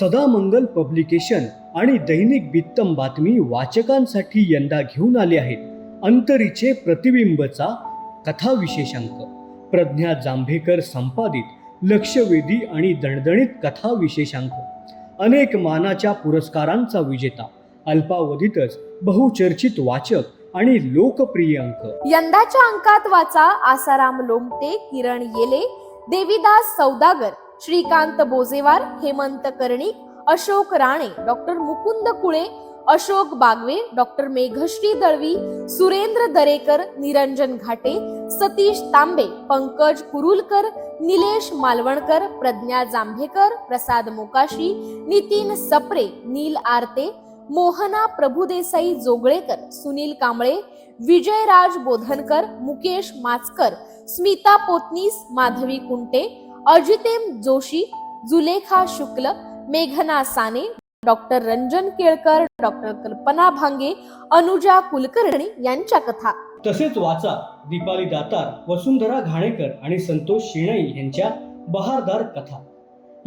Sadamangal publication आणि दैनिक बित्तम बातमी वाचकांसाठी यंदा घेऊन आले आहेत. अंतरीचे प्रतिबिंबचा कथा विशेषांक प्रज्ञा जांभेकर संपादित लक्षवेधी आणि दणदणीत कथा विशेषांक अनेक मानाच्या पुरस्कारांचा विजेता. अल्पावधीतच बहुचर्चित वाचक आणि लोकप्रिय अंक. यंदाच्या अंकात वाचा आसाराम लोमटे किरण येले देविदास सौदागर श्रीकांत बोजेवार हेमंत कर्णिक अशोक राणे डॉक्टर मुकुंद कुळे अशोक बागवे डॉक्टर मेघश्री दळवी सुरेंद्र दरेकर निरंजन घाटे सतीश तांबे पंकज कुरुलकर निलेश मालवणकर प्रज्ञा जांभेकर प्रसाद मोकाशी नितीन सप्रे नील आरते मोहना प्रभुदेसाई जोगळेकर सुनील कांबळे विजयराज बोधनकर मुकेश माचकर स्मिता पोतनीस माधवी कुंटे अजितेम जोशी जुलेखा शुक्ल मेघना साने डॉक्टर रंजन केळकर डॉक्टर कल्पना भांगे अनुजा कुलकर्णी यांच्या कथा. तसेच वाचा दीपाली दातार वसुंधरा घाणेकर आणि संतोष शेणई यांच्या बहारदार कथा.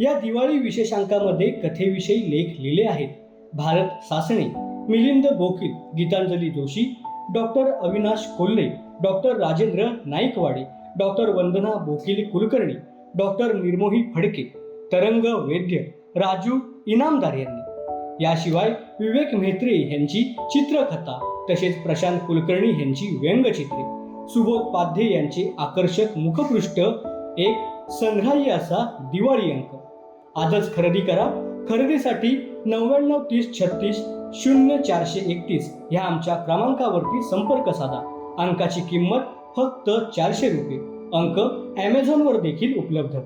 या दिवाळी विशेषांकामध्ये कथेविषयी लेख लिहिले आहेत Bharat Sasane Milind Bokil Gitanjali Joshi doctor Avinash Kolhe doctor Rajendra Naikwade doctor Vandana Bokil Kulkarni doctor Nirmohi Phadke Tarang Vaidya Raju Inamdar यांनी. याशिवाय विवेक म्हेत्रे यांची चित्रकथा तसेच प्रशांत कुलकर्णी यांची व्यंगचित्रे सुबोध पाध्ये यांचे आकर्षक मुखपृष्ठ एक संग्राह्य असा दिवाळी अंक. आजच खरेदी करा. खरेदीसाठी नव्याण्णव तीस छत्तीस शून्य चारशे एकतीस ह्या आमच्या क्रमांकावरती संपर्क साधा. अंकाची किंमत फक्त चारशे रुपये. अंक ॲमेझॉनवर देखील उपलब्ध.